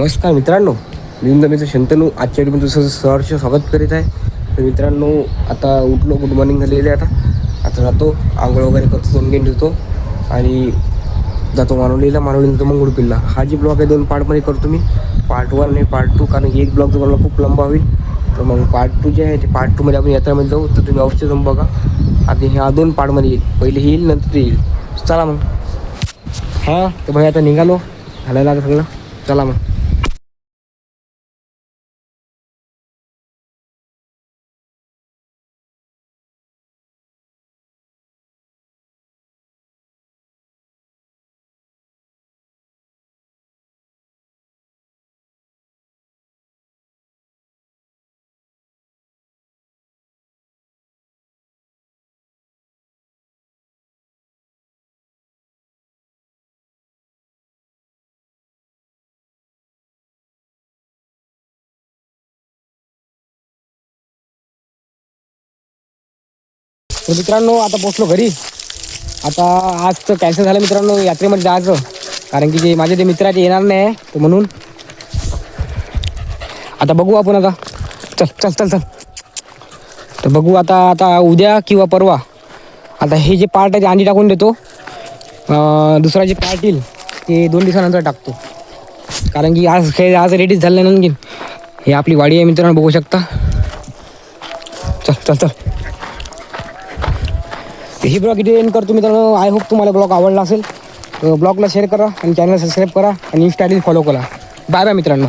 नमस्कार मित्रांनो मी मित्र शंतनू. आजच्या मी तुझं सहर्ष स्वागत करीत आहे. तर मित्रांनो आता उठलो गुड मॉर्निंग झालेले आहे आता. आता जातो आंघोळ वगैरे करतो दोन गेम ठेवतो. आणि जातो मानवलीला मानवलीनंतर मग गुडपिल्ला हा जी ब्लॉग आहे दोन पार्टमध्ये करतो मी. पार्ट वन आणि पार्ट टू कारण एक ब्लॉग तुम्हाला खूप लंबा होईल. तर मग पार्ट टू जे आहे ते पार्ट टूमध्ये आपण यात्रामध्ये जाऊ. तर तुम्ही अवश्य जाऊन बघा. आता ह्या दोन पार्टमध्ये येईल. पहिले हे येईल नंतर ते येईल. चला मग. हां तर भाई आता निघालो. घालायला आता सगळं. चला मग. तर मित्रांनो आता पोचलो घरी. आता आज तर कॅन्सल झालं मित्रांनो यात्रेमध्ये जायचं. कारण की जे माझे ते मित्र ते येणार नाही तर म्हणून. आता बघू आपण आता. चल चल चल चल. तर बघू आता आता उद्या किंवा परवा. आता हे जे पार्ट आहे ते आणि टाकून देतो. दुसरा जे पार्ट येईल ते दोन दिवसानंतर टाकतो. कारण की आज हे आज रेडीच झालं नाही आणखीन हे आपली वाडी आहे मित्रांनो बघू शकता. चल चल चल. ही ब्लॉग इथे एंड करतो मित्रांनो. आय होप तुम्हाला ब्लॉग आवडला असेल. ब्लॉगला शेअर करा आणि चॅनल सबस्क्राईब करा आणि इंस्टा फॉलो करा. बाय बाय मित्रांनो.